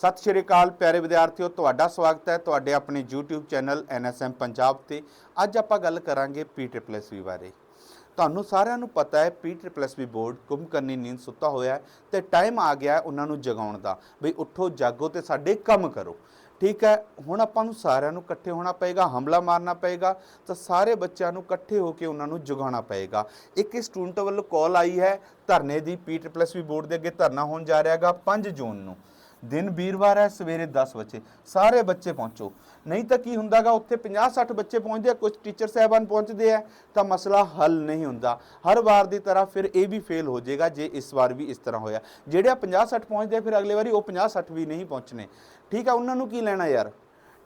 ਸਤਿ ਸ਼੍ਰੀ ਅਕਾਲ ਪਿਆਰੇ ਵਿਦਿਆਰਥੀਓ, ਤੁਹਾਡਾ ਸਵਾਗਤ ਹੈ ਤੁਹਾਡੇ ਆਪਣੇ YouTube ਚੈਨਲ NSM ਪੰਜਾਬ ਤੇ। ਅੱਜ ਆਪਾਂ ਗੱਲ ਕਰਾਂਗੇ PSSB ਬਾਰੇ। ਤੁਹਾਨੂੰ ਸਾਰਿਆਂ ਨੂੰ ਪਤਾ ਹੈ PSSB ਬੋਰਡ ਕੁੰਭਕਰਨੀ ਨੀਂਦ ਸੁੱਤਾ ਹੋਇਆ ਹੈ ਤੇ ਟਾਈਮ ਆ ਗਿਆ ਉਹਨਾਂ ਨੂੰ ਜਗਾਉਣ ਦਾ। ਬਈ ਉੱਠੋ, ਜਾਗੋ ਤੇ ਸਾਡੇ ਕੰਮ ਕਰੋ। ਠੀਕ ਹੈ, ਹੁਣ ਆਪਾਂ ਨੂੰ ਸਾਰਿਆਂ ਨੂੰ ਇਕੱਠੇ ਹੋਣਾ ਪਏਗਾ, ਹਮਲਾ ਮਾਰਨਾ ਪਏਗਾ, ਤਾਂ ਸਾਰੇ ਬੱਚਿਆਂ ਨੂੰ ਇਕੱਠੇ ਹੋ ਕੇ ਉਹਨਾਂ ਨੂੰ ਜਗਾਉਣਾ ਪਏਗਾ। ਇੱਕ ਸਟੂਡੈਂਟ ਵੱਲੋਂ ਕਾਲ ਆਈ ਹੈ, ਧਰਨੇ ਦੀ PSSB ਬੋਰਡ ਦੇ ਅੱਗੇ ਧਰਨਾ ਹੋਣ ਜਾ ਰਿਹਾ ਹੈਗਾ 5 ਜੂਨ ਨੂੰ। ਦਿਨ ਵੀਰਵਾਰ ਹੈ, ਸਵੇਰੇ 10 ਵਜੇ। ਸਾਰੇ ਬੱਚੇ ਪਹੁੰਚੋ। ਨਹੀਂ ਤਾਂ ਕੀ ਹੁੰਦਾਗਾ, ਉੱਥੇ 50 60 ਬੱਚੇ ਪਹੁੰਚਦੇ ਆ ਕੁਝ ਟੀਚਰ ਸਾਹਿਬਾਨ ਪਹੁੰਚਦੇ ਆ, ਤਾਂ ਮਸਲਾ ਹੱਲ ਨਹੀਂ ਹੁੰਦਾ। ਹਰ ਵਾਰ ਦੀ ਤਰ੍ਹਾਂ ਫਿਰ ਇਹ ਵੀ ਫੇਲ ਹੋ ਜਾਏਗਾ, ਜੇ ਇਸ ਵਾਰ ਵੀ ਇਸ ਤਰ੍ਹਾਂ ਹੋਇਆ। ਜਿਹੜੇ 50 60 ਪਹੁੰਚਦੇ ਆ, ਫਿਰ ਅਗਲੇ ਵਾਰੀ ਉਹ 50 60 ਵੀ ਨਹੀਂ ਪਹੁੰਚਣੇ। ਠੀਕ ਆ, ਉਹਨਾਂ ਨੂੰ ਕੀ ਲੈਣਾ ਯਾਰ?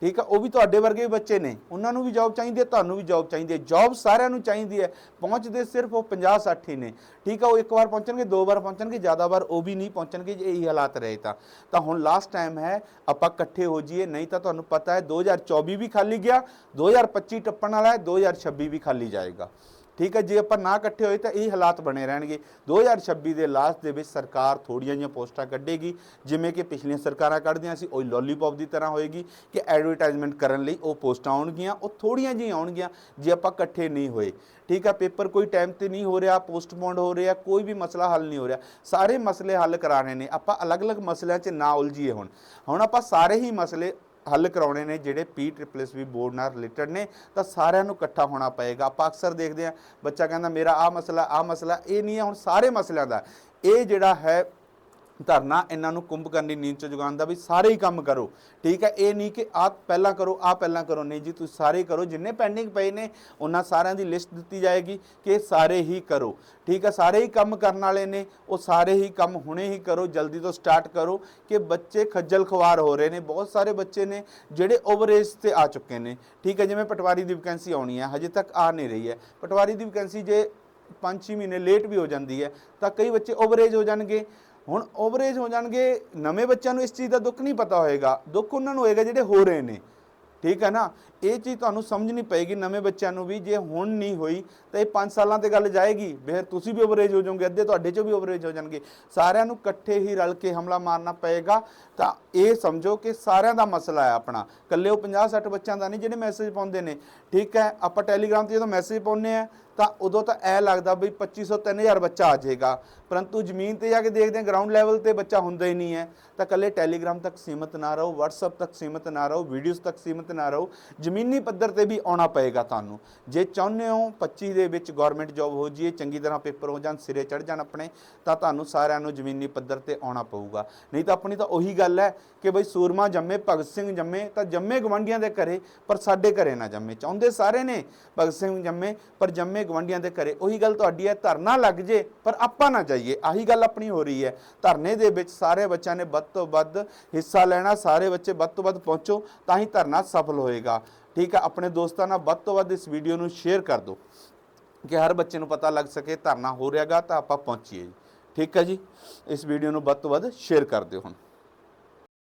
ਠੀਕ ਆ, ਉਹ ਵੀ ਤੁਹਾਡੇ ਵਰਗੇ ਹੀ ਬੱਚੇ ਨੇ। ਉਹਨਾਂ ਨੂੰ ਵੀ ਜੌਬ ਚਾਹੀਦੀ ਹੈ, ਤੁਹਾਨੂੰ ਵੀ ਜੌਬ ਚਾਹੀਦੀ ਹੈ। ਜੌਬ ਸਾਰਿਆਂ ਨੂੰ ਚਾਹੀਦੀ ਹੈ। ਪਹੁੰਚਦੇ ਸਿਰਫ ਉਹ 50 60 ਹੀ ਨੇ। ਠੀਕ ਆ, ਉਹ ਇੱਕ ਵਾਰ ਪਹੁੰਚਣਗੇ, ਦੋ ਵਾਰ ਪਹੁੰਚਣਗੇ, ਜ਼ਿਆਦਾ ਵਾਰ ਉਹ ਵੀ ਨਹੀਂ ਪਹੁੰਚਣਗੇ ਜੇ ਇਹੀ ਹਾਲਾਤ ਰਹੇ ਤਾਂ। ਤਾਂ ਹੁਣ ਲਾਸਟ ਟਾਈਮ ਹੈ, ਆਪਾਂ ਇਕੱਠੇ ਹੋ ਜਾਈਏ, ਨਹੀਂ ਤਾਂ ਤੁਹਾਨੂੰ ਪਤਾ ਹੈ 2024 ਵੀ ਖਾਲੀ ਗਿਆ 2025 ਟੱਪਣ ਵਾਲਾ ਹੈ 2026 ਵੀ ਖਾਲੀ ਜਾਏਗਾ। ਠੀਕ ਹੈ, ਜੇ ਆਪਾਂ ਨਾ ਇਕੱਠੇ ਹੋਏ ਤਾਂ ਇਹ ਹਾਲਾਤ ਬਣੇ ਰਹਿਣਗੇ। 2026 ਦੇ ਲਾਸਟ ਦੇ ਵਿੱਚ ਸਰਕਾਰ ਥੋੜੀਆਂ ਜਿਹੀਆਂ ਪੋਸਟਾਂ ਕੱਢੇਗੀ, ਜਿਵੇਂ ਕਿ ਪਿਛਲੀਆਂ ਸਰਕਾਰਾਂ ਕੱਢਦੀਆਂ ਸੀ, ਉਹ ਲੋਲੀਪੌਪ ਦੀ ਤਰ੍ਹਾਂ ਹੋਏਗੀ ਕਿ ਐਡਵਰਟਾਈਜ਼ਮੈਂਟ ਕਰਨ ਲਈ ਉਹ ਪੋਸਟਾਂ ਆਉਣਗੀਆਂ, ਉਹ ਥੋੜੀਆਂ ਜਿਹੀਆਂ ਆਉਣਗੀਆਂ, ਜੇ ਆਪਾਂ ਇਕੱਠੇ ਨਹੀਂ ਹੋਏ। ਠੀਕ ਆ ਪੇਪਰ ਕੋਈ ਟਾਈਮ ਤੇ ਨਹੀਂ ਹੋ ਰਿਹਾ ਪੋਸਟਪੋਨਡ ਹੋ ਰਿਹਾ, ਕੋਈ ਵੀ ਮਸਲਾ ਹੱਲ ਨਹੀਂ ਹੋ ਰਿਹਾ। ਸਾਰੇ ਮਸਲੇ ਹੱਲ ਕਰਾਣੇ ਨੇ, ਆਪਾਂ ਅਲੱਗ-ਅਲੱਗ ਮਸਲਿਆਂ 'ਚ ਨਾ ਉਲਝੀਏ ਹੁਣ। ਹੁਣ ਆਪਾਂ ਸਾਰੇ ਹੀ ਮਸਲੇ ਹੱਲ ਕਰਾਉਣੇ ਨੇ, ਜਿਹੜੇ ਪੀ ਟ੍ਰਿਪਲਸ ਵੀ ਬੋਰਡ ਨਾਲ ਰਿਲੇਟਡ ਨੇ, ਤਾਂ ਸਾਰਿਆਂ ਨੂੰ ਇਕੱਠਾ ਹੋਣਾ ਪਏਗਾ। ਆਪਾਂ ਅਕਸਰ ਦੇਖਦੇ ਆ ਬੱਚਾ ਕਹਿੰਦਾ, ਮੇਰਾ ਆ ਮਸਲਾ ਆ ਮਸਲਾ, ਇਹ ਨਹੀਂ ਹੈ, ਹੁਣ ਸਾਰੇ ਮਸਲਿਆਂ ਦਾ। ਇਹ ਜਿਹੜਾ ਹੈ ਧਰਨਾ ਇਹਨਾਂ ਨੂੰ ਕੁੰਭ ਕਰਨ ਦੀ ਨੀਂਦ ਚ ਜਗਾਉਣ ਦਾ ਵੀ ਸਾਰੇ ਹੀ ਕੰਮ ਕਰੋ। ਠੀਕ ਹੈ, ਇਹ ਨਹੀਂ ਕਿ ਆਪ ਪਹਿਲਾਂ ਕਰੋ ਆ ਪਹਿਲਾਂ ਕਰੋ। ਨਹੀਂ ਜੀ, ਤੁਸੀਂ ਸਾਰੇ ਕਰੋ। ਜਿੰਨੇ ਪੈਂਡਿੰਗ ਪਏ ਨੇ, ਉਹਨਾਂ ਸਾਰਿਆਂ ਦੀ ਲਿਸਟ ਦਿੱਤੀ ਜਾਏਗੀ ਕਿ ਸਾਰੇ ਹੀ ਕਰੋ। ਠੀਕ ਹੈ, ਸਾਰੇ ਹੀ ਕੰਮ ਕਰਨ ਵਾਲੇ ਨੇ, ਉਹ ਸਾਰੇ ਹੀ ਕੰਮ ਹੁਣੇ ਹੀ ਕਰੋ, ਜਲਦੀ ਤੋਂ ਸਟਾਰਟ ਕਰੋ ਕਿ ਬੱਚੇ ਖੱਜਲ ਖਵਾਰ ਹੋ ਰਹੇ ਨੇ। ਬਹੁਤ ਸਾਰੇ ਬੱਚੇ ਨੇ ਜਿਹੜੇ ਓਵਰੇਜ ਤੇ ਆ ਚੁੱਕੇ ਨੇ। ਠੀਕ ਹੈ, ਜਿਵੇਂ ਪਟਵਾਰੀ ਦੀ ਵੈਕੈਂਸੀ ਆਉਣੀ ਹੈ, ਹਜੇ ਤੱਕ ਆ ਨਹੀਂ ਰਹੀ ਹੈ। ਪਟਵਾਰੀ ਦੀ ਵੈਕੈਂਸੀ ਜੇ 5-6 ਮਹੀਨੇ ਲੇਟ ਵੀ ਹੋ ਜਾਂਦੀ ਹੈ, ਤਾਂ ਕਈ ਬੱਚੇ ਓਵਰੇਜ ਹੋ ਜਾਣਗੇ। ਹੁਣ ਓਵਰੇਜ ਹੋ ਜਾਣਗੇ, ਨਵੇਂ ਬੱਚਿਆਂ ਨੂੰ ਇਸ ਚੀਜ਼ ਦਾ ਦੁੱਖ ਨਹੀਂ ਪਤਾ ਹੋਏਗਾ, ਦੁੱਖ ਉਹਨਾਂ ਨੂੰ ਹੋਏਗਾ ਜਿਹੜੇ ਹੋ ਰਹੇ ਨੇ। ਠੀਕ ਹੈ ਨਾ? ਇਹ ਚੀਜ਼ ਤੁਹਾਨੂੰ ਸਮਝਣੀ ਪਏਗੀ ਨਵੇਂ ਬੱਚਿਆਂ ਨੂੰ ਵੀ, ਜੇ ਹੁਣ ਨਹੀਂ ਹੋਈ ਤਾਂ ਇਹ 5 ਸਾਲਾਂ ਤੇ ਗੱਲ ਜਾਏਗੀ। ਫਿਰ ਤੁਸੀਂ ਵੀ ਓਵਰੇਜ ਹੋ ਜਾਓਗੇ, ਅੱਧੇ ਤੁਹਾਡੇ ਚੋਂ ਵੀ ਓਵਰੇਜ ਹੋ ਜਾਣਗੇ। ਸਾਰਿਆਂ ਨੂੰ ਇਕੱਠੇ ਹੀ ਰਲ ਕੇ ਹਮਲਾ ਮਾਰਨਾ ਪਏਗਾ। ਤਾਂ ਇਹ ਸਮਝੋ ਕਿ ਸਾਰਿਆਂ ਦਾ ਮਸਲਾ ਹੈ ਆਪਣਾ। ਇਕੱਲੇ ਉਹ 50 60 ਬੱਚਿਆਂ ਦਾ ਨਹੀਂ, ਜਿਹੜੇ ਮੈਸੇਜ ਪਾਉਂਦੇ ਨੇ। ਠੀਕ ਹੈ? ਆਪਾਂ ਟੈਲੀਗ੍ਰਾਮ ਤੇ ਜਦੋਂ ਮੈਸੇਜ ਪਾਉਂਦੇ ਆ ਤਾਂ ਉਦੋਂ ਤਾਂ ਐ ਲੱਗਦਾ ਬਈ 2500 3000 ਬੱਚਾ ਆ ਜਾਏਗਾ। ਪਰੰਤੂ ਜ਼ਮੀਨ ਤੇ ਜਾ ਕੇ ਦੇਖਦੇ ਹਾਂ ਗਰਾਊਂਡ ਲੈਵਲ ਤੇ ਬੱਚਾ ਹੁੰਦਾ ਹੀ ਨਹੀਂ ਹੈ। ਤਾਂ ਕੱਲੇ ਟੈਲੀਗ੍ਰਾਮ ਤੱਕ ਸੀਮਤ ਨਾ ਰਹੋ, WhatsApp ਤੱਕ ਸੀਮਤ ਨਾ ਰਹੋ ਵੀਡੀਓਜ਼ ਤੱਕ ਸੀਮਤ ਨਾ ਰਹੋ। ਜ਼ਮੀਨੀ ਪੱਧਰ ਤੇ ਵੀ ਆਉਣਾ ਪਏਗਾ ਤੁਹਾਨੂੰ। ਜੇ ਚਾਹੁੰਦੇ ਹੋ 25 ਦੇ ਵਿੱਚ ਗਵਰਨਮੈਂਟ ਜੌਬ ਹੋ ਜੀਏ ਚੰਗੀ ਤਰ੍ਹਾਂ ਪੇਪਰ ਹੋ ਜਾਣ, ਸਿਰੇ ਚੜ ਜਾਣ ਆਪਣੇ, ਤਾਂ ਤੁਹਾਨੂੰ ਸਾਰਿਆਂ ਨੂੰ ਜ਼ਮੀਨੀ ਪੱਧਰ ਤੇ ਆਉਣਾ ਪਊਗਾ। ਨਹੀਂ ਤਾਂ ਆਪਣੀ ਤਾਂ ਉਹੀ ਗੱਲ ਹੈ ਕਿ ਬਈ ਸੂਰਮਾ ਜੰਮੇ, ਭਗਤ ਸਿੰਘ ਜੰਮੇ, ਤਾਂ ਜੰਮੇ ਗਵੰਡੀਆਂ ਦੇ ਘਰੇ, ਪਰ ਸਾਡੇ ਘਰੇ ਨਾ ਜੰਮੇ। ਚਾਹੁੰਦੇ ਸਾਰੇ ਨੇ ਭਗਤ ਸਿੰਘ ਜੰਮੇ, ਪਰ ਜੰਮੇ ਗਵੰਡੀਆਂ ਦੇ ਘਰੇ, ਉਹੀ ਗੱਲ ਤੁਹਾਡੀ ਹੈ, ਧਰਨਾ ਲੱਗ ਜੇ, ਪਰ ਆਪਾਂ ਨਾ ਜਾਈਏ, ਆਹੀ ਗੱਲ ਆਪਣੀ ਹੋ ਰਹੀ ਹੈ। ਧਰਨੇ ਦੇ ਵਿੱਚ ਸਾਰੇ ਬੱਚਿਆਂ ਨੇ ਵੱਧ ਤੋਂ ਵੱਧ ਹਿੱਸਾ ਲੈਣਾ, ਸਾਰੇ ਬੱਚੇ ਵੱਧ ਤੋਂ ਵੱਧ ਪਹੁੰਚੋ, ਤਾਂ ਹੀ ਧਰਨਾ ਸਫਲ ਹੋਏਗਾ। ਠੀਕ ਹੈ, ਆਪਣੇ ਦੋਸਤਾਂ ਨਾਲ ਵੱਧ ਤੋਂ ਵੱਧ ਇਸ ਵੀਡੀਓ ਨੂੰ ਸ਼ੇਅਰ ਕਰ ਦਿਓ, ਕਿ ਹਰ ਬੱਚੇ ਨੂੰ ਪਤਾ ਲੱਗ ਸਕੇ, ਧਰਨਾ ਹੋ ਰਿਹਾਗਾ ਤਾਂ ਆਪਾਂ ਪਹੁੰਚੀਏ ਜੀ। ਠੀਕ ਹੈ ਜੀ, ਇਸ ਵੀਡੀਓ ਨੂੰ ਵੱਧ ਤੋਂ ਵੱਧ ਸ਼ੇਅਰ ਕਰ ਦਿਓ ਹੁਣ।